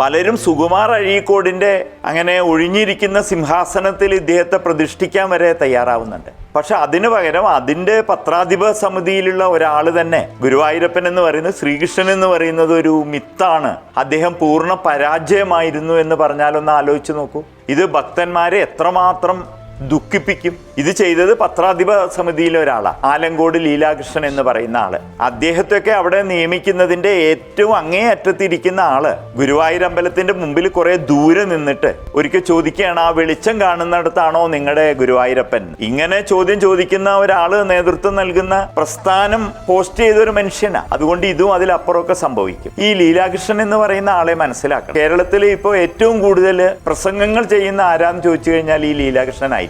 പലരും സുകുമാർ അഴീക്കോടിന്റെ അങ്ങനെ ഒഴിഞ്ഞിരിക്കുന്ന സിംഹാസനത്തിൽ ഇദ്ദേഹത്തെ പ്രതിഷ്ഠിക്കാൻ വരെ തയ്യാറാവുന്നുണ്ട്. പക്ഷെ അതിനു പകരം അതിന്റെ പത്രാധിപ സമിതിയിലുള്ള ഒരാൾ തന്നെ ഗുരുവായൂരപ്പൻ എന്ന് പറയുന്നത് ശ്രീകൃഷ്ണൻ എന്ന് പറയുന്നത് ഒരു മിത്താണ്. അദ്ദേഹം പൂർണ പരാജയമായിരുന്നു എന്ന് പറഞ്ഞാലൊന്ന് ആലോചിച്ച് നോക്കൂ. ഇത് ഭക്തന്മാരെ എത്രമാത്രം ദുഃഖിപ്പിക്കും. ഇത് ചെയ്തത് പത്രാധിപ സമിതിയിലെ ഒരാളാണ് ആലങ്കോട് ലീലാകൃഷ്ണൻ എന്ന് പറയുന്ന ആൾ. അദ്ദേഹത്തെയൊക്കെ അവിടെ നിയമിക്കുന്നതിന്റെ ഏറ്റവും അങ്ങേ അറ്റത്തിരിക്കുന്ന ആൾ. ഗുരുവായൂർ അമ്പലത്തിന്റെ മുമ്പിൽ കുറെ ദൂരെ നിന്നിട്ട് ഒരിക്കൽ ചോദിക്കുകയാണ് ആ വെളിച്ചം കാണുന്നിടത്താണോ നിങ്ങളുടെ ഗുരുവായൂരപ്പൻ? ഇങ്ങനെ ചോദ്യം ചോദിക്കുന്ന ഒരാൾ നേതൃത്വം നൽകുന്ന പ്രസ്ഥാനം പോസ്റ്റ് ചെയ്ത ഒരു മനുഷ്യനാണ് അതുകൊണ്ട് ഇതും അതിലപ്പുറമൊക്കെ സംഭവിക്കും. ഈ ലീലാകൃഷ്ണൻ എന്ന് പറയുന്ന ആളെ മനസ്സിലാക്കണം. കേരളത്തിൽ ഇപ്പോൾ ഏറ്റവും കൂടുതൽ പ്രസംഗങ്ങൾ ചെയ്യുന്ന ആരാന്ന് ചോദിച്ചു കഴിഞ്ഞാൽ ഈ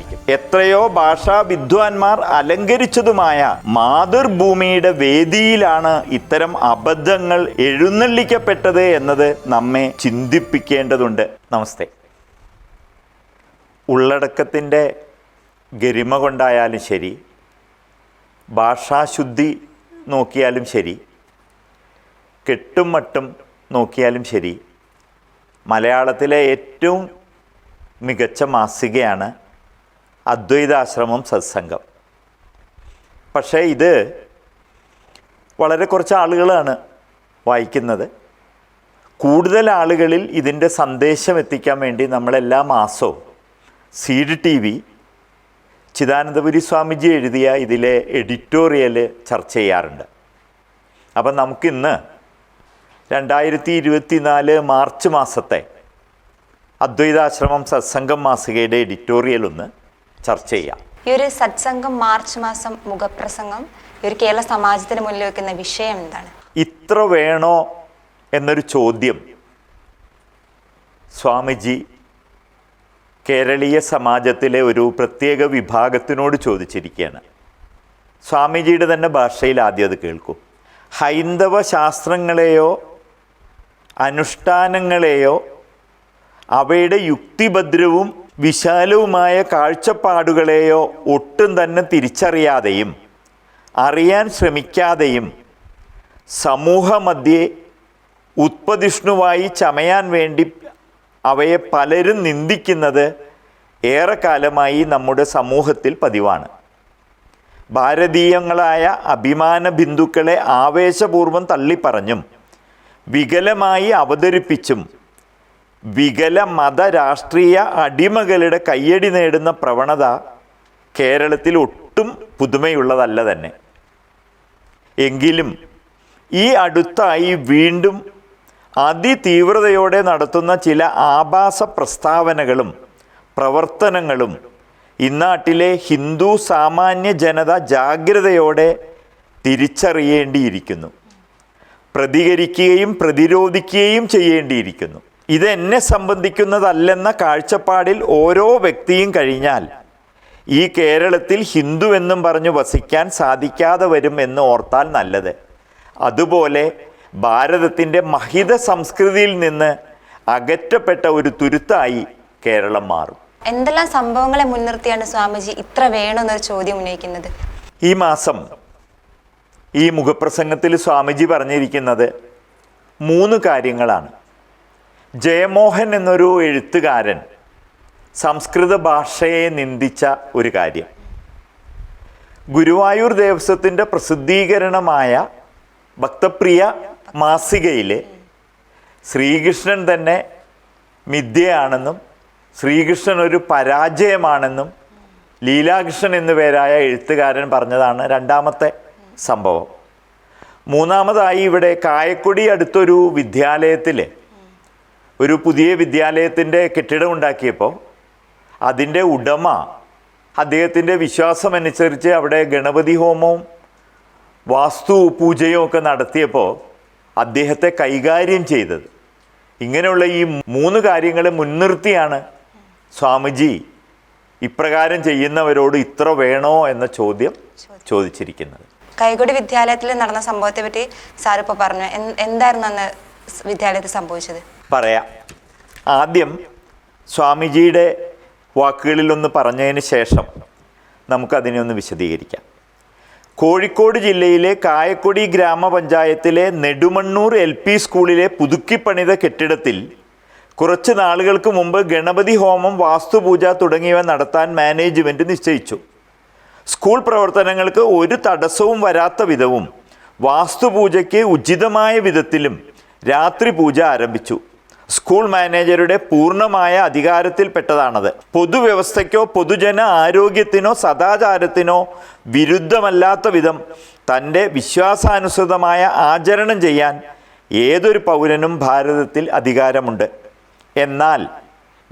ലീലാകൃഷ്ണനായിരിക്കും എത്രയോ ഭാഷാ വിദ്വാൻമാർ അലങ്കരിച്ചതുമായ മാതൃഭൂമിയുടെ വേദിയിലാണ് ഇത്തരം അബദ്ധങ്ങൾ എഴുന്നള്ളിക്കപ്പെട്ടത് എന്നത് നമ്മെ ചിന്തിപ്പിക്കേണ്ടതുണ്ട്. നമസ്തേ. ഉള്ളടക്കത്തിന്റെ ഗരിമ കൊണ്ടായാലും ശരി ഭാഷാശുദ്ധി നോക്കിയാലും ശരി കെട്ടും മട്ടും നോക്കിയാലും ശരി മലയാളത്തിലെ ഏറ്റവും മികച്ച മാസികയാണ് അദ്വൈതാശ്രമം സത്സംഗം. പക്ഷേ ഇത് വളരെ കുറച്ച് ആളുകളാണ് വായിക്കുന്നത്. കൂടുതൽ ആളുകളിൽ ഇതിന്റെ സന്ദേശം എത്തിക്കാൻ വേണ്ടി നമ്മളെല്ലാ മാസവും C D T V Chidanandapuri Swamiji എഴുതിയ ഇതിലെ എഡിറ്റോറിയൽ ചർച്ച ചെയ്യാറുണ്ട്. അപ്പം നമുക്കിന്ന് രണ്ടായിരത്തി ഇരുപത്തി നാല് മാർച്ച് മാസത്തെ അദ്വൈതാശ്രമം സത്സംഗം മാസികയുടെ എഡിറ്റോറിയൽ ഒന്ന് ചർച്ച ചെയ്യാം ഈ ഒരു സത്സംഗം മാർച്ച് മാസം മുഖപ്രസംഗം ഈ ഒരു കേരള സമാജത്തിന് മുന്നിൽ വെക്കുന്ന വിഷയം എന്താണ്? ഇത്ര വേണോ എന്നൊരു ചോദ്യം സ്വാമിജി കേരളീയ സമാജത്തിലെ ഒരു പ്രത്യേക വിഭാഗത്തിനോട് ചോദിച്ചിരിക്കുകയാണ്. സ്വാമിജിയുടെ തന്നെ ഭാഷയിൽ ആദ്യം അത് കേൾക്കും. ഹൈന്ദവ ശാസ്ത്രങ്ങളെയോ അനുഷ്ഠാനങ്ങളെയോ അവയുടെ യുക്തിഭദ്രവും വിശാലവുമായ കാഴ്ചപ്പാടുകളെയോ ഒട്ടും തന്നെ തിരിച്ചറിയാതെയും അറിയാൻ ശ്രമിക്കാതെയും സമൂഹമധ്യേ ഉത്പതിഷ്ണുവായി ചമയാൻ വേണ്ടി അവയെ പലരും നിന്ദിക്കുന്നത് ഏറെക്കാലമായി നമ്മുടെ സമൂഹത്തിൽ പതിവാണ്. ഭാരതീയങ്ങളായ അഭിമാന ബിന്ദുക്കളെ ആവേശപൂർവം തള്ളിപ്പറഞ്ഞും വികലമായി അവതരിപ്പിച്ചും വികല മത രാഷ്ട്രീയ അടിമകളുടെ കയ്യടി നേടുന്ന പ്രവണത കേരളത്തിൽ ഒട്ടും പുതുമയുള്ളതല്ല തന്നെ. എങ്കിലും ഈ അടുത്തായി വീണ്ടും അതിതീവ്രതയോടെ നടത്തുന്ന ചില ആഭാസ പ്രസ്താവനകളും പ്രവർത്തനങ്ങളും ഇന്നാട്ടിലെ ഹിന്ദു സാമാന്യ ജനത ജാഗ്രതയോടെ തിരിച്ചറിയേണ്ടിയിരിക്കുന്നു. പ്രതികരിക്കുകയും പ്രതിരോധിക്കുകയും ചെയ്യേണ്ടിയിരിക്കുന്നു. ഇത് എന്നെ സംബന്ധിക്കുന്നതല്ലെന്ന കാഴ്ചപ്പാടിൽ ഓരോ വ്യക്തിയും കഴിഞ്ഞാൽ ഈ കേരളത്തിൽ ഹിന്ദു എന്നും പറഞ്ഞു വസിക്കാൻ സാധിക്കാതെ വരും എന്ന് ഓർത്താൽ നല്ലത്. അതുപോലെ ഭാരതത്തിന്റെ മഹിത സംസ്കൃതിയിൽ നിന്ന് അകറ്റപ്പെട്ട ഒരു തുരുത്തായി കേരളം മാറും. എന്തെല്ലാം സംഭവങ്ങളെ മുൻനിർത്തിയാണ് സ്വാമിജി ഇത്ര വേണമെന്നൊരു ചോദ്യം ഉന്നയിക്കുന്നത്? ഈ മാസം ഈ മുഖപ്രസംഗത്തിൽ സ്വാമിജി പറഞ്ഞിരിക്കുന്നത് മൂന്ന് കാര്യങ്ങളാണ്. ജയമോഹൻ എന്നൊരു എഴുത്തുകാരൻ സംസ്കൃത ഭാഷയെ നിന്ദിച്ച ഒരു കാര്യം. ഗുരുവായൂർ ദേവസ്വത്തിന്റെ പ്രസിദ്ധീകരണമായ ഭക്തപ്രിയ മാസികയിലെ ശ്രീകൃഷ്ണൻ തന്നെ മിഥ്യയാണെന്നും ശ്രീകൃഷ്ണൻ ഒരു പരാജയമാണെന്നും ലീലാകൃഷ്ണൻ എന്നു പേരായ എഴുത്തുകാരൻ പറഞ്ഞതാണ് രണ്ടാമത്തെ സംഭവം. മൂന്നാമതായി ഇവിടെ കായക്കൊടി അടുത്തൊരു വിദ്യാലയത്തിൽ ഒരു പുതിയ വിദ്യാലയത്തിന്റെ കെട്ടിടം ഉണ്ടാക്കിയപ്പോൾ അതിന്റെ ഉടമ അദ്ദേഹത്തിന്റെ വിശ്വാസമനുസരിച്ച് അവിടെ ഗണപതി ഹോമവും വാസ്തു പൂജയും ഒക്കെ നടത്തിയപ്പോൾ അദ്ദേഹത്തെ കൈകാര്യം ചെയ്തത്. ഇങ്ങനെയുള്ള ഈ മൂന്ന് കാര്യങ്ങളെ മുൻനിർത്തിയാണ് സ്വാമിജി ഇപ്രകാരം ചെയ്യുന്നവരോട് ഇത്ര വേണോ എന്ന ചോദ്യം ചോദിച്ചിരിക്കുന്നത്. കൈകൊടി വിദ്യാലയത്തിൽ നടന്ന സംഭവത്തെ പറ്റി സാറിപ്പോ പറഞ്ഞു. എന്ത്- എന്തായിരുന്നു അന്ന് വിദ്യാലയത്തിൽ സംഭവിച്ചത്? പറയാം. ആദ്യം സ്വാമിജിയുടെ വാക്കുകളിലൊന്ന് പറഞ്ഞതിന് ശേഷം നമുക്കതിനെ ഒന്ന് വിശദീകരിക്കാം. കോഴിക്കോട് ജില്ലയിലെ കായക്കൊടി ഗ്രാമപഞ്ചായത്തിലെ നെടുമണ്ണൂർ എൽ പി സ്കൂളിലെ പുതുക്കിപ്പണിത കെട്ടിടത്തിൽ കുറച്ച് നാളുകൾക്ക് മുമ്പ് ഗണപതി ഹോമം വാസ്തുപൂജ തുടങ്ങിയവ നടത്താൻ മാനേജ്മെന്റ് നിശ്ചയിച്ചു. സ്കൂൾ പ്രവർത്തനങ്ങൾക്ക് ഒരു തടസ്സവും വരാത്ത വിധവും വാസ്തുപൂജയ്ക്ക് ഉചിതമായ വിധത്തിലും രാത്രി പൂജ ആരംഭിച്ചു. സ്കൂൾ മാനേജരുടെ പൂർണമായ അധികാരത്തിൽപ്പെട്ടതാണത്. പൊതുവ്യവസ്ഥയ്ക്കോ പൊതുജന ആരോഗ്യത്തിനോ സദാചാരത്തിനോ വിരുദ്ധമല്ലാത്ത വിധം തന്റെ വിശ്വാസാനുസൃതമായ ആചരണം ചെയ്യാൻ ഏതൊരു പൗരനും ഭാരതത്തിൽ അധികാരമുണ്ട്. എന്നാൽ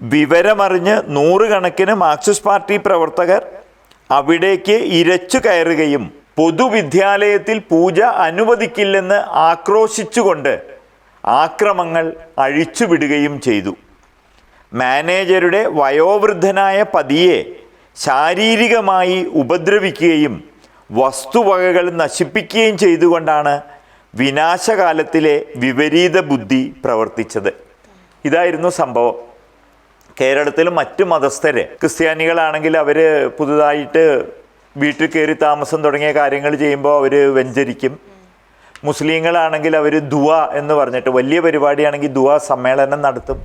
വിവരമറിഞ്ഞ് നൂറുകണക്കിന് മാർക്സിസ്റ്റ് പാർട്ടി പ്രവർത്തകർ അവിടേക്ക് ഇരച്ചു കയറുകയും പൊതുവിദ്യാലയത്തിൽ പൂജ അനുവദിക്കില്ലെന്ന് ആക്രോശിച്ചുകൊണ്ട് ആക്രമങ്ങൾ അഴിച്ചുവിടുകയും ചെയ്തു. മാനേജരുടെ വയോവൃദ്ധനായ പതിയെ ശാരീരികമായി ഉപദ്രവിക്കുകയും വസ്തുവകകൾ നശിപ്പിക്കുകയും ചെയ്തുകൊണ്ടാണ് വിനാശകാലത്തിലെ വിപരീത ബുദ്ധി പ്രവർത്തിച്ചത്. ഇതായിരുന്നു സംഭവം. കേരളത്തിൽ മറ്റു മതസ്ഥര് ക്രിസ്ത്യാനികളാണെങ്കിൽ അവർ പുതുതായിട്ട് വീട്ടിൽ കയറി താമസം തുടങ്ങിയ കാര്യങ്ങൾ ചെയ്യുമ്പോൾ അവർ വെഞ്ചരിക്കും. മുസ്ലിങ്ങളാണെങ്കിൽ അവർ ദുവ എന്ന് പറഞ്ഞിട്ട് വലിയ പരിപാടിയാണെങ്കിൽ ദുവ സമ്മേളനം നടത്തും.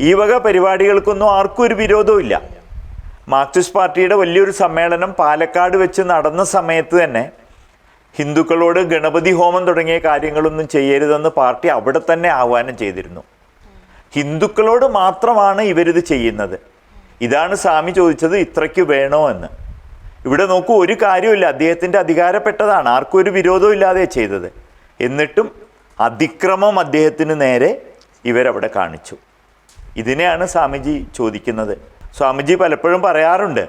ഈ വക പരിപാടികൾക്കൊന്നും ആർക്കും ഒരു വിരോധവും മാർക്സിസ്റ്റ് പാർട്ടിയുടെ വലിയൊരു സമ്മേളനം പാലക്കാട് വെച്ച് നടന്ന സമയത്ത് തന്നെ ഹിന്ദുക്കളോട് ഗണപതി ഹോമം തുടങ്ങിയ കാര്യങ്ങളൊന്നും ചെയ്യരുതെന്ന് പാർട്ടി അവിടെ തന്നെ ആഹ്വാനം ചെയ്തിരുന്നു. ഹിന്ദുക്കളോട് മാത്രമാണ് ഇവരിത് ചെയ്യുന്നത്. ഇതാണ് സ്വാമി ചോദിച്ചത് ഇത്രയ്ക്ക് വേണോ എന്ന്. ഇവിടെ നോക്കൂ ഒരു കാര്യമില്ല അദ്ദേഹത്തിന്റെ അധികാരപ്പെട്ടതാണ്. ആർക്കും ഒരു വിരോധവും ഇല്ലാതെ ചെയ്തത്. എന്നിട്ടും അതിക്രമം അദ്ദേഹത്തിന് നേരെ ഇവരവിടെ കാണിച്ചു. ഇതിനെയാണ് സ്വാമിജി ചോദിക്കുന്നത്. സ്വാമിജി പലപ്പോഴും പറയാറുണ്ട്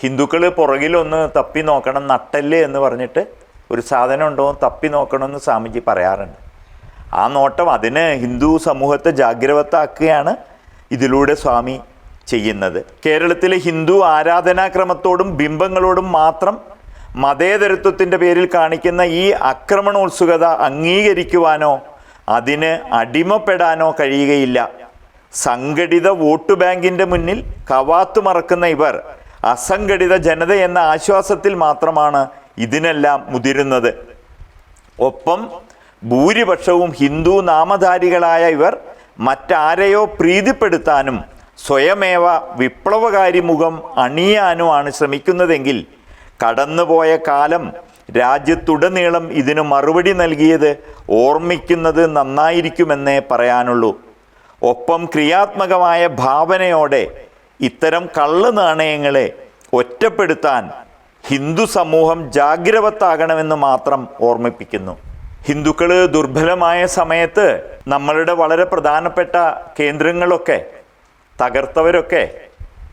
ഹിന്ദുക്കൾ പുറകിലൊന്ന് തപ്പി നോക്കണം നട്ടൽ എന്ന് പറഞ്ഞിട്ട് ഒരു സാധനം ഉണ്ടോ തപ്പി നോക്കണമെന്ന് സ്വാമിജി പറയാറുണ്ട്. ആ നോട്ടം അതിന് ഹിന്ദു സമൂഹത്തെ ജാഗ്രവത്താക്കുകയാണ് ഇതിലൂടെ സ്വാമി ചെയ്യുന്നത്. കേരളത്തിലെ ഹിന്ദു ആരാധനാക്രമത്തോടും ബിംബങ്ങളോടും മാത്രം മതേതരത്വത്തിന്റെ പേരിൽ കാണിക്കുന്ന ഈ ആക്രമണോത്സുകത അംഗീകരിക്കുവാനോ അതിന് അടിമപ്പെടാനോ കഴിയുകയില്ല. സംഘടിത വോട്ട് ബാങ്കിന്റെ മുന്നിൽ കവാത്തു മറക്കുന്ന ഇവർ അസംഘടിത ജനത എന്ന ആശ്വാസത്തിൽ മാത്രമാണ് ഇതിനെല്ലാം മുതിരുന്നത്. ഒപ്പം ഭൂരിപക്ഷവും ഹിന്ദു നാമധാരികളായ ഇവർ മറ്റാരെയോ പ്രീതിപ്പെടുത്താനും സ്വയമേവ വിപ്ലവകാരി മുഖം അണിയാനുമാണ് ശ്രമിക്കുന്നതെങ്കിൽ കടന്നുപോയ കാലം രാജ്യത്തുടനീളം ഇതിനു മറുപടി നൽകിയത് ഓർമ്മിക്കുന്നത് നന്നായിരിക്കുമെന്നേ പറയാനുള്ളൂ. ഒപ്പം ക്രിയാത്മകമായ ഭാവനയോടെ ഇത്തരം കള്ള് നാണയങ്ങളെ ഒറ്റപ്പെടുത്താൻ ഹിന്ദു സമൂഹം ജാഗ്രവത്താകണമെന്ന് മാത്രം ഓർമ്മിപ്പിക്കുന്നു. ഹിന്ദുക്കൾ ദുർബലമായ സമയത്ത് നമ്മളുടെ വളരെ പ്രധാനപ്പെട്ട കേന്ദ്രങ്ങളൊക്കെ തകർത്തവരൊക്കെ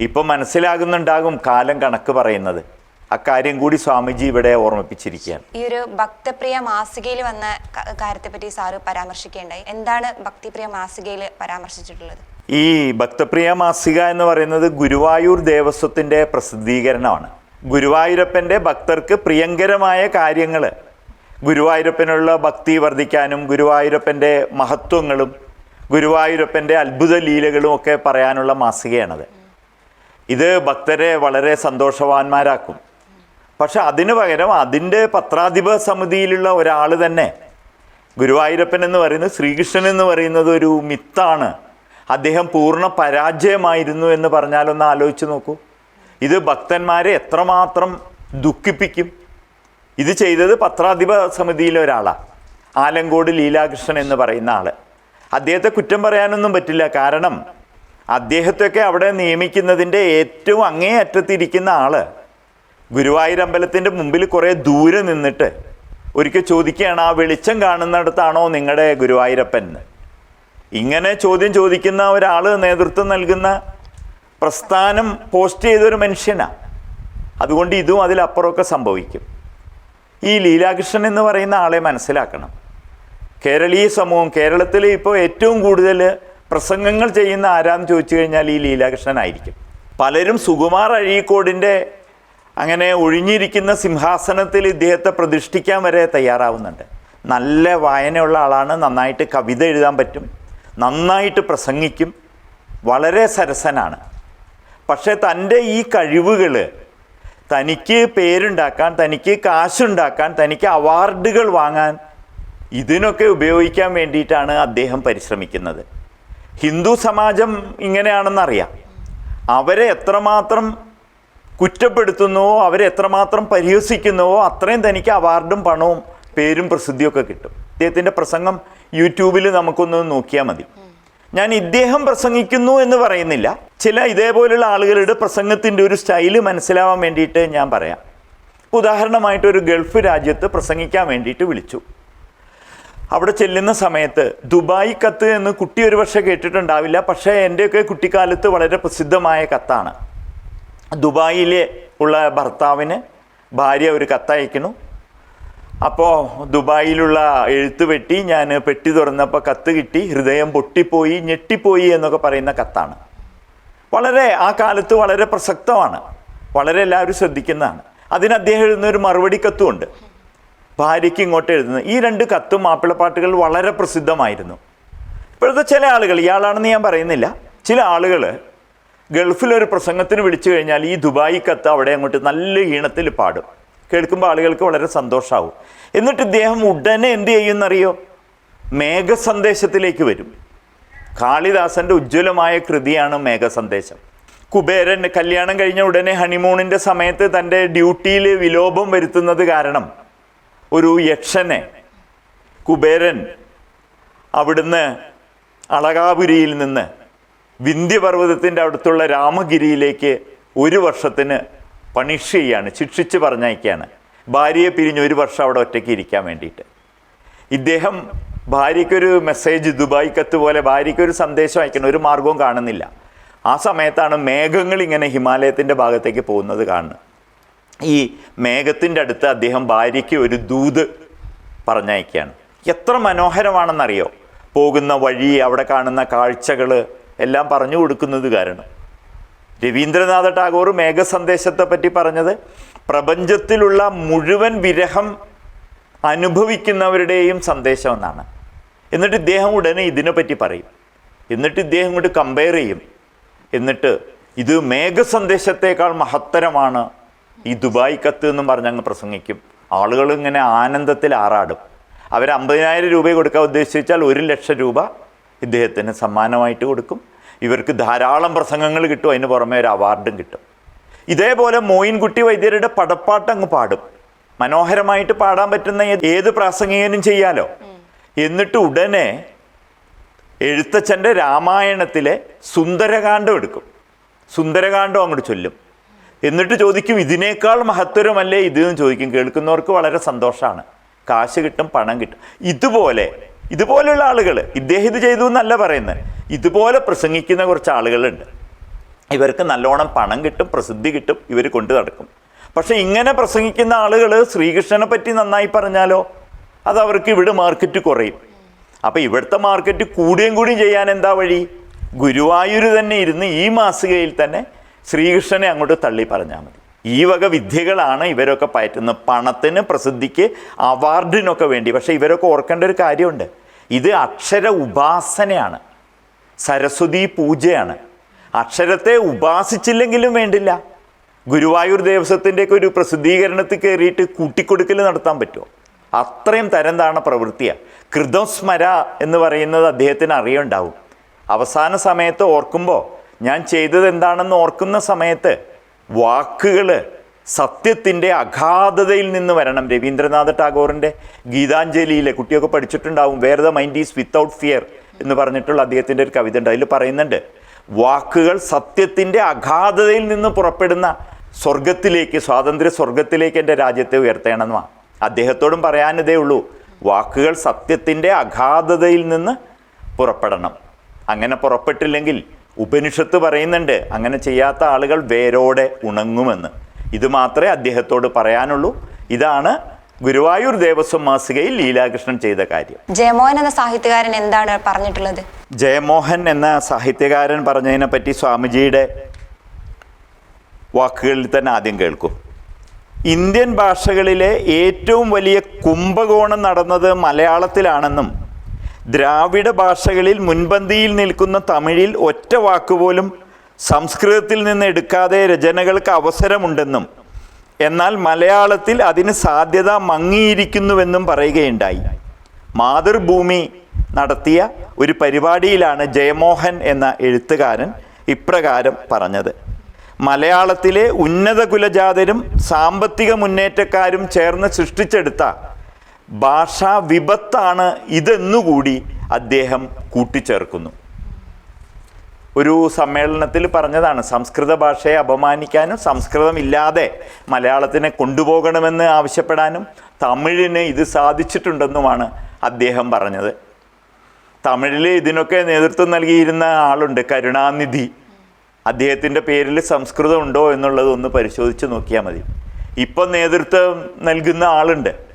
ഇപ്പം മനസ്സിലാകുന്നുണ്ടാകും കാലം കണക്ക് പറയുന്നത്. അക്കാര്യം കൂടി സ്വാമിജി ഇവിടെ ഓർമ്മിപ്പിച്ചിരിക്കുകയാണ്. ഈ ഒരു ഭക്തപ്രിയ മാസികയിൽ വന്ന കാര്യത്തെ പറ്റി സാറ് പരാമർശിക്കേണ്ടായി. എന്താണ് ഭക്തിപ്രിയ മാസികയിൽ പരാമർശിച്ചിട്ടുള്ളത്? ഈ ഭക്തപ്രിയ മാസിക എന്ന് പറയുന്നത് ഗുരുവായൂർ ദേവസ്വത്തിന്റെ പ്രസിദ്ധീകരണമാണ്. ഗുരുവായൂരപ്പന്റെ ഭക്തർക്ക് പ്രിയങ്കരമായ കാര്യങ്ങൾ ഗുരുവായൂരപ്പനുള്ള ഭക്തി വർദ്ധിക്കാനും ഗുരുവായൂരപ്പന്റെ മഹത്വങ്ങളും ഗുരുവായൂരപ്പന്റെ അത്ഭുത ലീലകളും ഒക്കെ പറയാനുള്ള മാസികയാണത്. ഇത് ഭക്തരെ വളരെ സന്തോഷവാന്മാരാക്കും. പക്ഷെ അതിനു പകരം അതിന്റെ പത്രാധിപ സമിതിയിലുള്ള ഒരാൾ തന്നെ ഗുരുവായൂരപ്പൻ എന്ന് പറയുന്നത് ശ്രീകൃഷ്ണൻ എന്ന് പറയുന്നത് ഒരു മിത്താണ്. അദ്ദേഹം പൂർണ പരാജയമായിരുന്നു എന്ന് പറഞ്ഞാലൊന്ന് ആലോചിച്ച് നോക്കൂ. ഇത് ഭക്തന്മാരെ എത്രമാത്രം ദുഃഖിപ്പിക്കും. ഇത് ചെയ്തത് പത്രാധിപ സമിതിയിലെ ഒരാളാണ് ആലങ്കോട് ലീലാകൃഷ്ണൻ എന്ന് പറയുന്ന ആൾ. അദ്ദേഹത്തെ കുറ്റം പറയാനൊന്നും പറ്റില്ല. കാരണം അദ്ദേഹത്തെയൊക്കെ അവിടെ നിയമിക്കുന്നതിന്റെ ഏറ്റവും അങ്ങേ അറ്റത്തിരിക്കുന്ന ആൾ ഗുരുവായൂരമ്പലത്തിന്റെ മുമ്പിൽ കുറേ ദൂരെ നിന്നിട്ട് ഒരിക്കൽ ചോദിക്കുകയാണ് ആ വെളിച്ചം കാണുന്നിടത്താണോ നിങ്ങളുടെ ഗുരുവായൂരപ്പൻ? ഇങ്ങനെ ചോദ്യം ചോദിക്കുന്ന ഒരാൾ നേതൃത്വം നൽകുന്ന പ്രസ്ഥാനം പോസ്റ്റ് ചെയ്തൊരു മനുഷ്യനാണ് അതുകൊണ്ട് ഇതും അതിലപ്പുറമൊക്കെ സംഭവിക്കും. ഈ ലീലാകൃഷ്ണൻ എന്ന് പറയുന്ന ആളെ മനസ്സിലാക്കണം. കേരളീയ സമൂഹം കേരളത്തിൽ ഇപ്പോൾ ഏറ്റവും കൂടുതൽ പ്രസംഗങ്ങൾ ചെയ്യുന്ന ആരാന്ന് ചോദിച്ചു കഴിഞ്ഞാൽ ഈ ലീലാകൃഷ്ണനായിരിക്കും പലരും സുകുമാർ അഴീക്കോടിന്റെ അങ്ങനെ ഒഴിഞ്ഞിരിക്കുന്ന സിംഹാസനത്തിൽ ഇദ്ദേഹത്തെ പ്രതിഷ്ഠിക്കാൻ വരെ തയ്യാറാവുന്നുണ്ട്. നല്ല വായനയുള്ള ആളാണ് നന്നായിട്ട് കവിത എഴുതാൻ പറ്റും നന്നായിട്ട് പ്രസംഗിക്കും വളരെ സരസനാണ്. പക്ഷേ തന്റെ ഈ കഴിവുകൾ തനിക്ക് പേരുണ്ടാക്കാൻ തനിക്ക് കാശുണ്ടാക്കാൻ തനിക്ക് അവാർഡുകൾ വാങ്ങാൻ ഇതിനൊക്കെ ഉപയോഗിക്കാൻ വേണ്ടിയിട്ടാണ് അദ്ദേഹം പരിശ്രമിക്കുന്നത്. ഹിന്ദു സമാജം ഇങ്ങനെയാണെന്നറിയാം. അവരെ എത്രമാത്രം കുറ്റപ്പെടുത്തുന്നുവോ അവരെ എത്രമാത്രം പരിഹസിക്കുന്നുവോ അത്രയും തനിക്ക് അവാർഡും പണവും പേരും പ്രസിദ്ധിയൊക്കെ കിട്ടും. അദ്ദേഹത്തിന്റെ പ്രസംഗം യൂട്യൂബിൽ നമുക്കൊന്ന് നോക്കിയാൽ മതി. ഞാൻ ഇദ്ദേഹം പ്രസംഗിക്കുന്നു എന്ന് പറയുന്നില്ല. ചില ഇതേപോലുള്ള ആളുകളുടെ പ്രസംഗത്തിന്റെ ഒരു സ്റ്റൈൽ മനസ്സിലാവാൻ വേണ്ടിയിട്ട് ഞാൻ പറയാം. ഉദാഹരണമായിട്ട് ഒരു ഗൾഫ് രാജ്യത്ത് പ്രസംഗിക്കാൻ വേണ്ടിയിട്ട് വിളിച്ചു. അവിടെ ചെല്ലുന്ന സമയത്ത് ദുബായ് കത്ത് എന്ന് കുട്ടി ഒരു പക്ഷേ കേട്ടിട്ടുണ്ടാവില്ല പക്ഷേ എന്റെയൊക്കെ കുട്ടിക്കാലത്ത് വളരെ പ്രസിദ്ധമായ കത്താണ്. ദുബായിലെ ഉള്ള ഭർത്താവിന് ഭാര്യ ഒരു കത്തയക്കുന്നു. അപ്പോൾ ദുബായിലുള്ള എഴുത്ത് വെട്ടി ഞാൻ പെട്ടി തുറന്നപ്പോൾ കത്ത് കിട്ടി ഹൃദയം പൊട്ടിപ്പോയി ഞെട്ടിപ്പോയി എന്നൊക്കെ പറയുന്ന കത്താണ്. വളരെ ആ കാലത്ത് വളരെ പ്രസക്തമാണ് വളരെ എല്ലാവരും ശ്രദ്ധിക്കുന്നതാണ്. അതിന് അദ്ദേഹം എഴുതുന്ന ഒരു മറുപടി കത്തുമുണ്ട് ഭാര്യയ്ക്ക് ഇങ്ങോട്ട് എഴുതുന്നത്. ഈ രണ്ട് കത്തും മാപ്പിളപ്പാട്ടുകൾ വളരെ പ്രസിദ്ധമായിരുന്നു. ഇപ്പോഴത്തെ ചില ആളുകൾ ഇയാളാണെന്ന് ഞാൻ പറയുന്നില്ല. ചില ആളുകൾ ഗൾഫിലൊരു പ്രസംഗത്തിന് വിളിച്ചു കഴിഞ്ഞാൽ ഈ ദുബായി കത്ത് അവിടെ അങ്ങോട്ട് നല്ല ഈണത്തിൽ പാടും. കേൾക്കുമ്പോൾ ആളുകൾക്ക് വളരെ സന്തോഷമാവും എന്നിട്ട് ഇദ്ദേഹം ഉടനെ എന്ത് ചെയ്യുമെന്നറിയോ? മേഘസന്ദേശത്തിലേക്ക് വരും. കാളിദാസന്റെ ഉജ്ജ്വലമായ കൃതിയാണ് മേഘസന്ദേശം. കുബേരൻ കല്യാണം കഴിഞ്ഞ ഉടനെ ഹണിമൂണിന്റെ സമയത്ത് തന്റെ ഡ്യൂട്ടിയിൽ വിലോപം വരുത്തുന്നത് കാരണം ഒരു യക്ഷനെ കുബേരൻ അവിടുന്ന് അളകാപുരിയിൽ നിന്ന് വിന്ധ്യപർവതത്തിന്റെ അടുത്തുള്ള രാമഗിരിയിലേക്ക് ഒരു വർഷത്തിന് പണിഷ് ചെയ്യാണ് ശിക്ഷിച്ച് പറഞ്ഞയക്കുകയാണ്. ഭാര്യയെ പിരിഞ്ഞ് ഒരു വർഷം അവിടെ ഒറ്റയ്ക്ക് ഇരിക്കാൻ വേണ്ടിയിട്ട്. ഇദ്ദേഹം ഭാര്യയ്ക്കൊരു മെസ്സേജ് ദുബായ് കത്ത് പോലെ ഭാര്യയ്ക്കൊരു സന്ദേശം അയക്കണം ഒരു മാർഗവും കാണുന്നില്ല. ആ സമയത്താണ് മേഘങ്ങൾ ഇങ്ങനെ ഹിമാലയത്തിന്റെ ഭാഗത്തേക്ക് പോകുന്നത് കാണുന്നത്. ഈ മേഘത്തിന്റെ അടുത്ത് അദ്ദേഹം ഭാര്യയ്ക്ക് ഒരു ദൂത് പറഞ്ഞയക്കുകയാണ്. എത്ര മനോഹരമാണെന്നറിയോ? പോകുന്ന വഴി അവിടെ കാണുന്ന കാഴ്ചകൾ എല്ലാം പറഞ്ഞു കൊടുക്കുന്നത് കാരണം. രവീന്ദ്രനാഥ ടാഗോർ മേഘസന്ദേശത്തെ പറ്റി പറഞ്ഞത് പ്രപഞ്ചത്തിലുള്ള മുഴുവൻ വിരഹം അനുഭവിക്കുന്നവരുടെയും സന്ദേശം എന്നാണ്. എന്നിട്ട് ഇദ്ദേഹം ഉടനെ ഇതിനെപ്പറ്റി പറയും. എന്നിട്ട് ഇദ്ദേഹം കൊണ്ട് കമ്പയർ ചെയ്യും. എന്നിട്ട് ഇത് മേഘസന്ദേശത്തേക്കാൾ മഹത്തരമാണ് ഈ ദുബായ് കത്ത് എന്നും പറഞ്ഞ് അങ്ങ് പ്രസംഗിക്കും. ആളുകൾ ഇങ്ങനെ ആനന്ദത്തിൽ ആറാടും. അവർ അമ്പതിനായിരം രൂപ കൊടുക്കാൻ ഉദ്ദേശിച്ചാൽ ഒരു ലക്ഷം രൂപ ഇദ്ദേഹത്തിന് സമ്മാനമായിട്ട് കൊടുക്കും. ഇവർക്ക് ധാരാളം പ്രസംഗങ്ങൾ കിട്ടും അതിന് പുറമെ ഒരു അവാർഡും കിട്ടും. ഇതേപോലെ മോയിൻകുട്ടി വൈദ്യരുടെ പടപ്പാട്ട് അങ്ങ് പാടും. മനോഹരമായിട്ട് പാടാൻ പറ്റുന്ന ഏത് പ്രാസംഗികനും ചെയ്യാലോ. എന്നിട്ട് ഉടനെ എഴുത്തച്ഛന്റെ രാമായണത്തിലെ സുന്ദരകാന്ഡം എടുക്കും. സുന്ദരകാന്ഡം അങ്ങോട്ട് ചൊല്ലും. എന്നിട്ട് ചോദിക്കും ഇതിനേക്കാൾ മഹത്തരമല്ലേ ഇത്? എന്ന് ചോദിക്കും. കേൾക്കുന്നവർക്ക് വളരെ സന്തോഷമാണ്. കാശ് കിട്ടും പണം കിട്ടും. ഇതുപോലെ ഇതുപോലെയുള്ള ആളുകൾ ഇദ്ദേഹം ഇത് ചെയ്തു എന്നല്ല പറയുന്നത്. ഇതുപോലെ പ്രസംഗിക്കുന്ന കുറച്ച് ആളുകളുണ്ട്. ഇവർക്ക് നല്ലോണം പണം കിട്ടും പ്രസിദ്ധി കിട്ടും ഇവർ കൊണ്ടു നടക്കും. പക്ഷേ ഇങ്ങനെ പ്രസംഗിക്കുന്ന ആളുകൾ ശ്രീകൃഷ്ണനെ പറ്റി നന്നായി പറഞ്ഞാലോ? അത് അവർക്ക് ഇവിടെ മാർക്കറ്റ് കുറയും. അപ്പോൾ ഇവിടുത്തെ മാർക്കറ്റ് കൂടിയും കൂടിയും ചെയ്യാൻ എന്താ വഴി? ഗുരുവായൂർ തന്നെ ഇരുന്ന് ഈ മാസികയിൽ തന്നെ ശ്രീകൃഷ്ണനെ അങ്ങോട്ട് തള്ളി പറഞ്ഞാൽ മതി. ഈ വക വിദ്യകളാണ് ഇവരൊക്കെ പയറ്റുന്നത്. പണത്തിന് പ്രസിദ്ധിക്ക് അവാർഡിനൊക്കെ വേണ്ടി. പക്ഷേ ഇവരൊക്കെ ഓർക്കേണ്ട ഒരു കാര്യമുണ്ട്. ഇത് അക്ഷര ഉപാസനയാണ്. സരസ്വതി പൂജയാണ്. അക്ഷരത്തെ ഉപാസിച്ചില്ലെങ്കിലും വേണ്ടില്ല. ഗുരുവായൂർ ദേവസ്വത്തിന്റെയൊക്കെ ഒരു പ്രസിദ്ധീകരണത്തിൽ കയറിയിട്ട് കൂട്ടിക്കൊടുക്കൽ നടത്താൻ പറ്റുമോ? അത്രയും തരം താണ പ്രവൃത്തിയാണ് കൃതസ്മര എന്ന് പറയുന്നത് അദ്ദേഹത്തിന് അറിയുണ്ടാവും. അവസാന സമയത്ത് ഓർക്കുമ്പോൾ ഞാൻ ചെയ്തത് എന്താണെന്ന് ഓർക്കുന്ന സമയത്ത് വാക്കുകൾ സത്യത്തിന്റെ അഗാധതയിൽ നിന്ന് വരണം. രവീന്ദ്രനാഥ് ടാഗോറിന്റെ ഗീതാഞ്ജലിയിലെ കുട്ടിയൊക്കെ പഠിച്ചിട്ടുണ്ടാവും where the mind is without fear എന്ന് പറഞ്ഞിട്ടുള്ള അദ്ദേഹത്തിന്റെ ഒരു കവിത ഉണ്ട്. അതിൽ പറയുന്നുണ്ട് വാക്കുകൾ സത്യത്തിന്റെ അഗാധതയിൽ നിന്ന് പുറപ്പെടുന്ന സ്വർഗത്തിലേക്ക് സ്വാതന്ത്ര്യ സ്വർഗത്തിലേക്ക് എന്റെ രാജ്യത്തെ ഉയർത്തണമെന്നാണ് അദ്ദേഹത്തോടും പറയാനിതേ ഉള്ളൂ വാക്കുകൾ സത്യത്തിന്റെ അഗാധതയിൽ നിന്ന് പുറപ്പെടണം. അങ്ങനെ പുറപ്പെട്ടില്ലെങ്കിൽ ഉപനിഷത്ത് പറയുന്നുണ്ട് അങ്ങനെ ചെയ്യാത്ത ആളുകൾ വേരോടെ ഉണങ്ങുമെന്ന്. ഇത് മാത്രമേ അദ്ദേഹത്തോട് പറയാനുള്ളൂ. ഇതാണ് ഗുരുവായൂർ ദേവസ്വം മാസികയിൽ ലീലാകൃഷ്ണൻ ചെയ്ത കാര്യം. ജയമോഹൻ എന്ന സാഹിത്യകാരൻ എന്താണ് പറഞ്ഞിട്ടുള്ളത്? ജയമോഹൻ എന്ന സാഹിത്യകാരൻ പറഞ്ഞതിനെ പറ്റി സ്വാമിജിയുടെ വാക്കുകളിൽ തന്നെ ആദ്യം കേൾക്കും. ഇന്ത്യൻ ഭാഷകളിലെ ഏറ്റവും വലിയ കുംഭകോണം നടന്നത് മലയാളത്തിലാണെന്നും ദ്രാവിഡ ഭാഷകളിൽ മുൻപന്തിയിൽ നിൽക്കുന്ന തമിഴിൽ ഒറ്റ വാക്കുപോലും സംസ്കൃതത്തിൽ നിന്ന് എടുക്കാതെ രചനകൾക്ക് അവസരമുണ്ടെന്നും എന്നാൽ മലയാളത്തിൽ അതിന് സാധ്യത മങ്ങിയിരിക്കുന്നുവെന്നും പറയുകയുണ്ടായി. മാതൃഭൂമി നടത്തിയ ഒരു പരിപാടിയിലാണ് ജയമോഹൻ എന്ന എഴുത്തുകാരൻ ഇപ്രകാരം പറഞ്ഞത്. മലയാളത്തിലെ ഉന്നത കുലജാതരും സാമ്പത്തിക മുന്നേറ്റക്കാരും ചേർന്ന് സൃഷ്ടിച്ചെടുത്ത ഭാഷാ വിപത്താണ് ഇതെന്നുകൂടി അദ്ദേഹം കൂട്ടിച്ചേർക്കുന്നു. ഒരു സമ്മേളനത്തിൽ പറഞ്ഞതാണ് സംസ്കൃത ഭാഷയെ അപമാനിക്കാനും സംസ്കൃതമില്ലാതെ മലയാളത്തിനെ കൊണ്ടുപോകണമെന്ന് ആവശ്യപ്പെടാനും തമിഴിന് ഇത് സാധിച്ചിട്ടുണ്ടെന്നുമാണ് അദ്ദേഹം പറഞ്ഞത്. തമിഴിൽ ഇതിനൊക്കെ നേതൃത്വം നൽകിയിരുന്ന ആളുണ്ട് കരുണാനിധി. അദ്ദേഹത്തിന്റെ പേരിൽ സംസ്കൃതം ഉണ്ടോ എന്നുള്ളത് ഒന്ന് പരിശോധിച്ച് നോക്കിയാൽ മതി. ഇപ്പം നേതൃത്വം നൽകുന്ന ആളുണ്ട്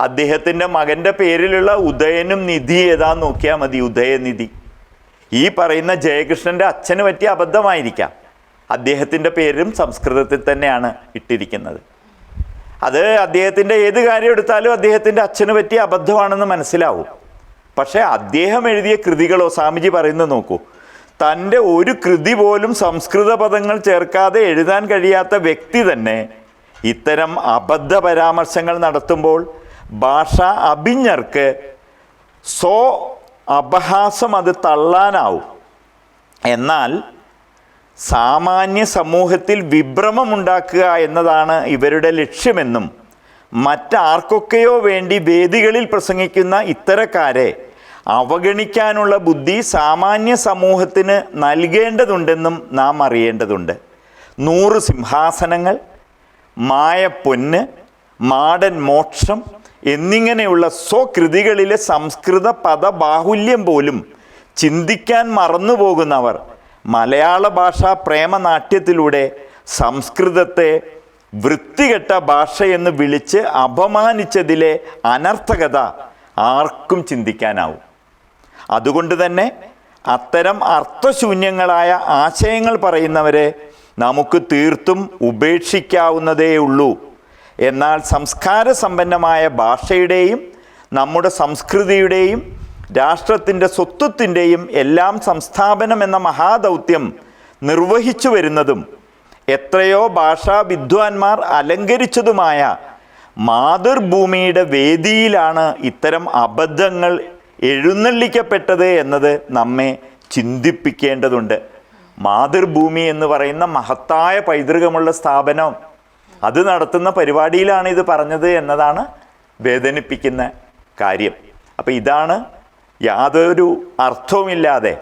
അദ്ദേഹത്തിന്റെ മകന്റെ പേരിലുള്ള ഉദയനും നിധി ഏതാന്ന് നോക്കിയാൽ മതി ഉദയനിധി ഈ പറയുന്ന ജയകൃഷ്ണന്റെ അച്ഛന് പറ്റിയ അബദ്ധമായിരിക്കാം. അദ്ദേഹത്തിന്റെ പേരും സംസ്കൃതത്തിൽ തന്നെയാണ് ഇട്ടിരിക്കുന്നത്. അത് അദ്ദേഹത്തിന്റെ ഏത് കാര്യം എടുത്താലും അദ്ദേഹത്തിന്റെ അച്ഛന് പറ്റിയ അബദ്ധമാണെന്ന് മനസ്സിലാവും. പക്ഷേ അദ്ദേഹം എഴുതിയ കൃതികളോ സ്വാമിജി പറയുന്നത് നോക്കൂ. തന്റെ ഒരു കൃതി പോലും സംസ്കൃത പദങ്ങൾ ചേർക്കാതെ എഴുതാൻ കഴിയാത്ത വ്യക്തി തന്നെ ഇത്തരം അബദ്ധ പരാമർശങ്ങൾ നടത്തുമ്പോൾ ഭാഷ അഭിജ്ഞർക്ക് സോ അപഹാസം അത് തള്ളാനാവും. എന്നാൽ സാമാന്യ സമൂഹത്തിൽ വിഭ്രമമുണ്ടാക്കുക എന്നതാണ് ഇവരുടെ ലക്ഷ്യമെന്നും മറ്റാർക്കൊക്കെയോ വേണ്ടി വേദികളിൽ പ്രസംഗിക്കുന്ന ഇത്തരക്കാരെ അവഗണിക്കാനുള്ള ബുദ്ധി സാമാന്യ സമൂഹത്തിന് നൽകേണ്ടതുണ്ടെന്നും നാം അറിയേണ്ടതുണ്ട്. നൂറ് സിംഹാസനങ്ങൾ മായ പൊന്ന് മാടൻ മോക്ഷം എന്നിങ്ങനെയുള്ള സ്വകൃതികളിലെ സംസ്കൃത പദബാഹുല്യം പോലും ചിന്തിക്കാൻ മറന്നുപോകുന്നവർ മലയാള ഭാഷാ പ്രേമനാട്യത്തിലൂടെ സംസ്കൃതത്തെ വൃത്തികെട്ട ഭാഷയെന്ന് വിളിച്ച് അപമാനിച്ചതിലെ അനർത്ഥകത ആർക്കും ചിന്തിക്കാനാവും. അതുകൊണ്ട് തന്നെ അത്തരം അർത്ഥശൂന്യങ്ങളായ ആശയങ്ങൾ പറയുന്നവരെ നമുക്ക് തീർത്തും ഉപേക്ഷിക്കാവുന്നതേയുള്ളൂ. എന്നാൽ സംസ്കാര സമ്പന്നമായ ഭാഷയുടെയും നമ്മുടെ സംസ്കൃതിയുടെയും രാഷ്ട്രത്തിന്റെ സ്വത്വത്തിന്റെയും എല്ലാം സംസ്ഥാപനം എന്ന മഹാദൗത്യം നിർവഹിച്ചു വരുന്നതും എത്രയോ ഭാഷാ വിദ്വാൻമാർ അലങ്കരിച്ചതുമായ മാതൃഭൂമിയുടെ വേദിയിലാണ് ഇത്തരം അബദ്ധങ്ങൾ എഴുന്നള്ളിക്കപ്പെട്ടത് എന്നത് നമ്മെ ചിന്തിപ്പിക്കേണ്ടതുണ്ട്. മാതൃഭൂമി എന്ന് പറയുന്ന മഹത്തായ പൈതൃകമുള്ള സ്ഥാപനം അത് നടത്തുന്ന പരിപാടിയിലാണ് ഇത് പറഞ്ഞത് എന്നതാണ് വേദനിപ്പിക്കുന്ന കാര്യം. അപ്പം ഇതാണ് യാതൊരു അർത്ഥവുമില്ലാതെ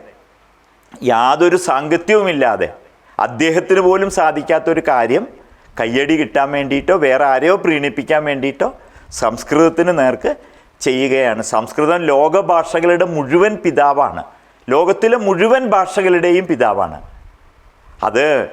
യാതൊരു സാങ്കത്യവുമില്ലാതെ അദ്ദേഹത്തിന് പോലും സാധിക്കാത്തൊരു കാര്യം കയ്യടി കിട്ടാൻ വേണ്ടിയിട്ടോ വേറെ ആരെയോ പ്രീണിപ്പിക്കാൻ വേണ്ടിയിട്ടോ സംസ്കൃതത്തിന് നേർക്ക് ചെയ്യുകയാണ്. സംസ്കൃതം ലോക ഭാഷകളുടെ മുഴുവൻ പിതാവാണ്. ലോകത്തിലെ മുഴുവൻ ഭാഷകളുടെയും പിതാവാണ്. അത്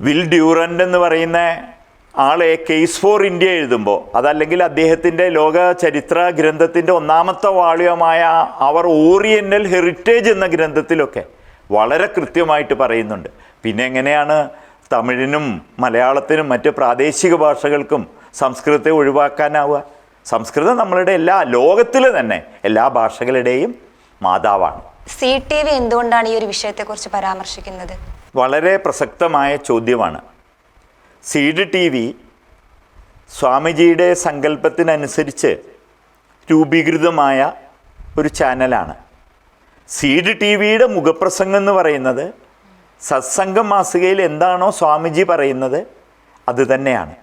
വിൽ ഡ്യൂറന്റ് എന്ന് പറയുന്ന ആളെ കേസ് ഫോർ ഇന്ത്യ എഴുതുമ്പോൾ അതല്ലെങ്കിൽ അദ്ദേഹത്തിന്റെ ലോക ചരിത്ര ഗ്രന്ഥത്തിന്റെ ഒന്നാമത്തെ വാള്യമായ അവർ ഓറിയന്റൽ ഹെറിറ്റേജ് എന്ന ഗ്രന്ഥത്തിലൊക്കെ വളരെ കൃത്യമായിട്ട് പറയുന്നുണ്ട്. പിന്നെ എങ്ങനെയാണ് തമിഴിനും മലയാളത്തിനും മറ്റ് പ്രാദേശിക ഭാഷകൾക്കും സംസ്കൃതത്തെ ഒഴിവാക്കാനാവുക? സംസ്കൃതം നമ്മളുടെ എല്ലാ ലോകത്തിലെ തന്നെ എല്ലാ ഭാഷകളുടെയും മാതാവാണ്. സി ടി വി എന്തുകൊണ്ടാണ് ഈ ഒരു വിഷയത്തെക്കുറിച്ച് പരാമർശിക്കുന്നത്? വളരെ പ്രസക്തമായ ചോദ്യമാണ്. സീഡ് ടി വി സ്വാമിജിയുടെ സങ്കല്പത്തിനനുസരിച്ച് രൂപീകൃതമായ ഒരു ചാനലാണ്. സീഡ് ടി വിയുടെ മുഖപ്രസംഗം എന്ന് പറയുന്നത് സത്സംഗം മാസികയിൽ എന്താണോ സ്വാമിജി പറയുന്നത് അത് തന്നെയാണ്.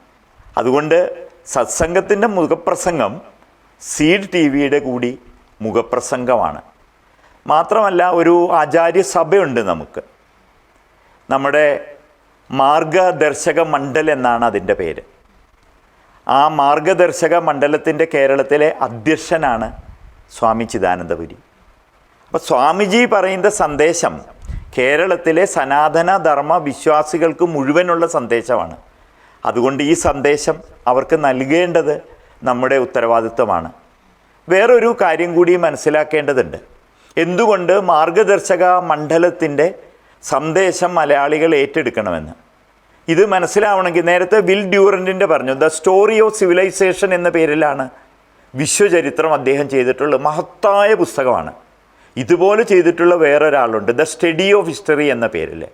അതുകൊണ്ട് സത്സംഗത്തിന്റെ മുഖപ്രസംഗം സീഡ് ടി വിയുടെ കൂടി മുഖപ്രസംഗമാണ്. മാത്രമല്ല ഒരു ആചാര്യസഭയുണ്ട് നമുക്ക്. നമ്മുടെ മാർഗദർശക മണ്ഡൽ എന്നാണ് അതിന്റെ പേര്. ആ മാർഗദർശക മണ്ഡലത്തിന്റെ കേരളത്തിലെ അധ്യക്ഷനാണ് സ്വാമി ചിദാനന്ദപുരി. അപ്പോൾ സ്വാമിജി പറയുന്ന സന്ദേശം കേരളത്തിലെ സനാതന ധർമ്മ വിശ്വാസികൾക്ക് മുഴുവനുള്ള സന്ദേശമാണ്. അതുകൊണ്ട് ഈ സന്ദേശം അവർക്ക് നൽകേണ്ടത് നമ്മുടെ ഉത്തരവാദിത്വമാണ്. വേറൊരു കാര്യം കൂടി മനസ്സിലാക്കേണ്ടതുണ്ട്. എന്തുകൊണ്ട് മാർഗദർശക മണ്ഡലത്തിന്റെ സന്ദേശം മലയാളികൾ ഏറ്റെടുക്കണമെന്ന്. ഇത് മനസ്സിലാവണമെങ്കിൽ നേരത്തെ വിൽ ഡ്യൂറന്റിന്റെ പറഞ്ഞു ദ സ്റ്റോറി ഓഫ് സിവിലൈസേഷൻ എന്ന പേരിലാണ് വിശ്വചരിത്രം അദ്ദേഹം ചെയ്തിട്ടുള്ള മഹത്തായ പുസ്തകമാണ്. ഇതുപോലെ ചെയ്തിട്ടുള്ള വേറൊരാളുണ്ട് ദ സ്റ്റഡി ഓഫ് ഹിസ്റ്ററി എന്ന പേരിൽ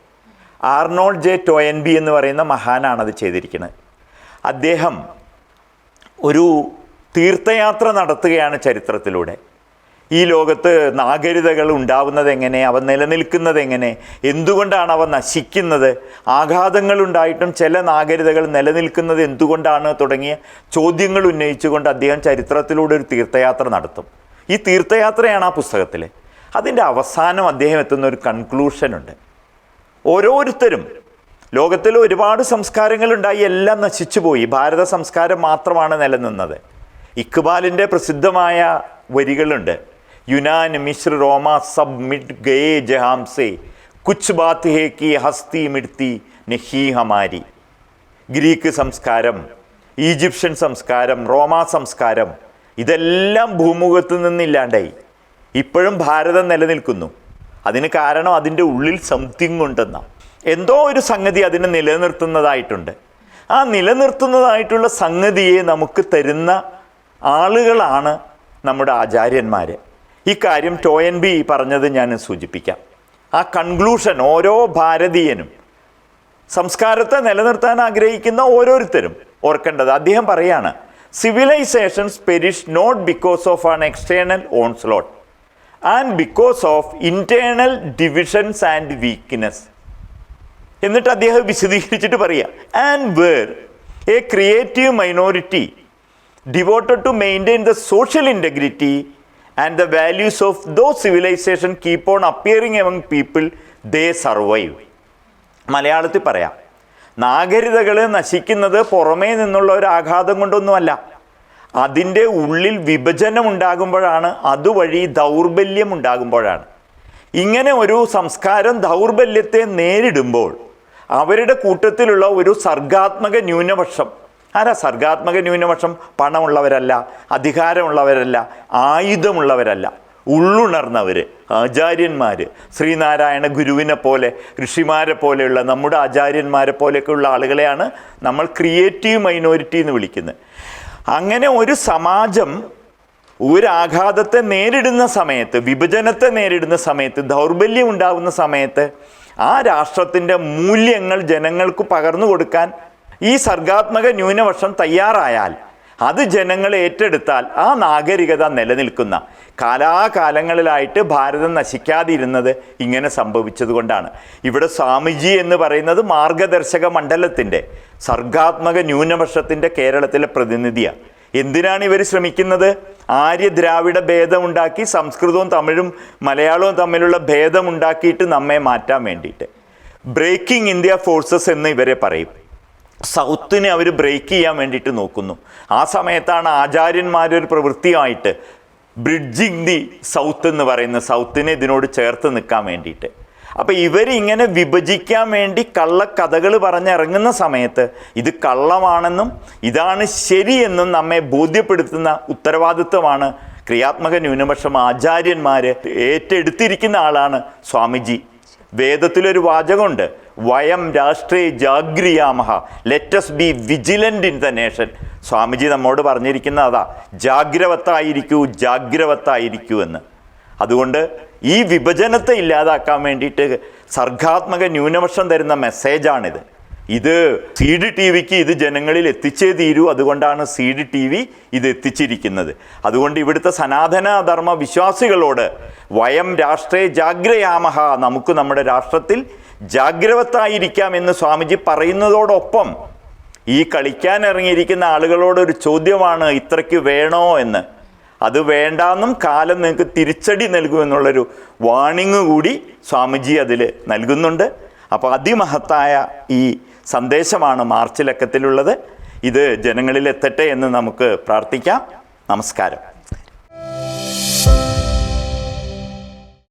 ആർണോൾഡ് ജെ ടോയൻബി എന്ന് പറയുന്ന മഹാനാണ് അത് ചെയ്തിരിക്കുന്നത് അദ്ദേഹം ഒരു തീർത്ഥയാത്ര നടത്തുകയാണ് ചരിത്രത്തിലൂടെ. ഈ ലോകത്ത് നാഗരികതകൾ ഉണ്ടാവുന്നത് എങ്ങനെ? അവ നിലനിൽക്കുന്നത് എങ്ങനെ? എന്തുകൊണ്ടാണ് അവ നശിക്കുന്നത്? ആഘാതങ്ങൾ ഉണ്ടായിട്ടും ചില നാഗരികതകൾ നിലനിൽക്കുന്നത് എന്തുകൊണ്ടാണ് തുടങ്ങിയ ചോദ്യങ്ങൾ ഉന്നയിച്ചുകൊണ്ട് അദ്ദേഹം ചരിത്രത്തിലൂടെ ഒരു തീർത്ഥയാത്ര നടത്തും. ഈ തീർത്ഥയാത്രയാണ് ആ പുസ്തകത്തിൽ അതിന്റെ അവസാനം അദ്ദേഹം എത്തുന്ന ഒരു കൺക്ലൂഷനുണ്ട് ഓരോരുത്തരും ലോകത്തിൽ ഒരുപാട് സംസ്കാരങ്ങളുണ്ടായി എല്ലാം നശിച്ചുപോയി ഭാരത സംസ്കാരം മാത്രമാണ് നിലനിന്നത്. ഇക്ബാലിന്റെ പ്രസിദ്ധമായ വരികളുണ്ട്. യുനാൻ മിശ്ര റോമ സബ് മിഡ് ഗയേ से കുച്ച് ബാത്ത് ഹേ കി ഹസ്തി മിഡ്തി നെഹി ഹമാരി. ഗ്രീക്ക് സംസ്കാരം ഈജിപ്ഷ്യൻ സംസ്കാരം റോമാ സംസ്കാരം ഇതെല്ലാം ഭൂമുഖത്ത് നിന്നില്ലാണ്ടായി. ഇപ്പോഴും ഭാരതം നിലനിൽക്കുന്നു. അതിന് കാരണം അതിന്റെ ഉള്ളിൽ സംതിങ് ഉണ്ടെന്ന. എന്തോ ഒരു സംഗതി അതിനെ നിലനിർത്തുന്നതായിട്ടുണ്ട്. ആ നിലനിർത്തുന്നതായിട്ടുള്ള സംഗതിയെ നമുക്ക് തരുന്ന ആളുകളാണ് നമ്മുടെ ആചാര്യന്മാർ ഈ കാര്യം ടോയൻ ബി പറഞ്ഞത് ഞാൻ സൂചിപ്പിക്കാം. ആ കൺക്ലൂഷൻ ഓരോ ഭാരതീയനും സംസ്കാരത്തെ നിലനിർത്താൻ ആഗ്രഹിക്കുന്ന ഓരോരുത്തരും ഓർക്കേണ്ടത് അദ്ദേഹം പറയാണ് civilisations perish not because of an external onslaught and because of internal divisions and weakness എന്നിട്ട് അദ്ദേഹം വിശദീകരിച്ചിട്ട് പറയുക and where a creative minority devoted to maintain the social integrity and the values of those civilisation keep on appearing among people they survive മലയാളത്തിൽ പറയാം നാഗരികതകൾ നശിക്കുന്നത് പുറമേ നിന്നുള്ള ഒരു ആഘാതം കൊണ്ടൊന്നുമല്ല. അതിന്റെ ഉള്ളിൽ വിഭജനം ഉണ്ടാകുമ്പോഴാണ് അതുവഴി ദൗർബല്യം ഉണ്ടാകുമ്പോഴാണ് ഇങ്ങനെ ഒരു സംസ്കാരം ദൗർബല്യത്തെ നേരിടുമ്പോൾ അവരുടെ കൂട്ടത്തിലുള്ള ഒരു സർഗാത്മക ന്യൂനപക്ഷം ആരാ സർഗാത്മക ന്യൂനപക്ഷം? പണമുള്ളവരല്ല അധികാരമുള്ളവരല്ല ആയുധമുള്ളവരല്ല ഉള്ളുണർന്നവർ ആചാര്യന്മാർ ശ്രീനാരായണ ഗുരുവിനെ പോലെ ഋഷിമാരെ പോലെയുള്ള നമ്മുടെ ആചാര്യന്മാരെ പോലെയൊക്കെയുള്ള ആളുകളെയാണ് നമ്മൾ ക്രിയേറ്റീവ് മൈനോറിറ്റി എന്ന് വിളിക്കുന്നത്. അങ്ങനെ ഒരു സമാജം ഒരാഘാതത്തെ നേരിടുന്ന സമയത്ത് വിഭജനത്തെ നേരിടുന്ന സമയത്ത് ദൗർബല്യം ഉണ്ടാകുന്ന സമയത്ത് ആ രാഷ്ട്രത്തിന്റെ മൂല്യങ്ങൾ ജനങ്ങൾക്ക് പകർന്നു കൊടുക്കാൻ ഈ സർഗാത്മക ന്യൂനപക്ഷം തയ്യാറായാൽ അത് ജനങ്ങൾ ഏറ്റെടുത്താൽ ആ നാഗരികത നിലനിൽക്കുന്ന കാലാകാലങ്ങളിലായിട്ട് ഭാരതം നശിക്കാതിരുന്നത് ഇങ്ങനെ സംഭവിച്ചതുകൊണ്ടാണ്. ഇവിടെ സ്വാമിജി എന്ന് പറയുന്നത് മാർഗദർശക മണ്ഡലത്തിന്റെ സർഗാത്മക ന്യൂനപക്ഷത്തിന്റെ കേരളത്തിലെ പ്രതിനിധിയാണ്. എന്തിനാണ് ഇവർ ശ്രമിക്കുന്നത്? ആര്യ ദ്രാവിഡ ഭേദമുണ്ടാക്കി സംസ്കൃതവും തമിഴും മലയാളവും തമ്മിലുള്ള ഭേദമുണ്ടാക്കിയിട്ട് നമ്മെ മാറ്റാൻ വേണ്ടിയിട്ട്. ബ്രേക്കിംഗ് ഇന്ത്യ ഫോഴ്സസ് എന്ന് ഇവരെ പറയും. സൗത്തിനെ അവർ ബ്രേക്ക് ചെയ്യാൻ വേണ്ടിയിട്ട് നോക്കുന്നു. ആ സമയത്താണ് ആചാര്യന്മാരൊരു പ്രവൃത്തിയായിട്ട് ബ്രിഡ്ജിങ് ദി സൗത്ത് എന്ന് പറയുന്ന സൗത്തിനെ ഇതിനോട് ചേർത്ത് നിൽക്കാൻ വേണ്ടിയിട്ട്. അപ്പം ഇവരിങ്ങനെ വിഭജിക്കാൻ വേണ്ടി കള്ളക്കഥകൾ പറഞ്ഞിറങ്ങുന്ന സമയത്ത് ഇത് കള്ളമാണെന്നും ഇതാണ് ശരിയെന്നും നമ്മെ ബോധ്യപ്പെടുത്തുന്ന ഉത്തരവാദിത്വമാണ് ക്രിയാത്മക ന്യൂനപക്ഷം ആചാര്യന്മാർ ഏറ്റെടുത്തിരിക്കുന്ന ആളാണ് സ്വാമിജി. വേദത്തിലൊരു വാചകമുണ്ട്. വയം രാഷ്ട്രീയ ജാഗ്രിയാമഹ. Let's be vigilant in the nation Swamiji നമ്മോട് പറഞ്ഞിരിക്കുന്ന അതാ ജാഗ്രവത്തായിരിക്കൂ ജാഗ്രവത്തായിരിക്കൂ എന്ന്. അതുകൊണ്ട് ഈ വിഭജനത്തെ ഇല്ലാതാക്കാൻ വേണ്ടിയിട്ട് സർഗാത്മക ന്യൂനപക്ഷം തരുന്ന മെസ്സേജാണിത് ഇത് സി ഡി ടി വിക്ക് ഇത് ജനങ്ങളിൽ എത്തിച്ചേ തീരൂ. അതുകൊണ്ടാണ് സി ഡി ടി വി ഇത് എത്തിച്ചിരിക്കുന്നത്. അതുകൊണ്ട് ഇവിടുത്തെ സനാതന ധർമ്മ വിശ്വാസികളോട് വയം രാഷ്ട്രേ ജാഗ്രയാമഹ. നമുക്ക് നമ്മുടെ രാഷ്ട്രത്തിൽ ജാഗ്രവത്തായിരിക്കാം എന്ന് സ്വാമിജി പറയുന്നതോടൊപ്പം ഈ കളിക്കാൻ ഇറങ്ങിയിരിക്കുന്ന ആളുകളോട് ഒരു ചോദ്യമാണ് ഇത്രയ്ക്ക് വേണോ എന്ന്. അത് വേണ്ടാന്നും കാലം നിങ്ങൾക്ക് തിരിച്ചടി നൽകുമെന്നുള്ളൊരു വാണിങ് കൂടി സ്വാമിജി അതിൽ നൽകുന്നുണ്ട്. അപ്പോൾ അതിമഹത്തായ ഈ സന്ദേശമാണ് മാർച്ച് ലക്കത്തിലുള്ളത്. ഇത് ജനങ്ങളിലെത്തട്ടെ എന്ന് നമുക്ക് പ്രാർത്ഥിക്കാം. നമസ്കാരം.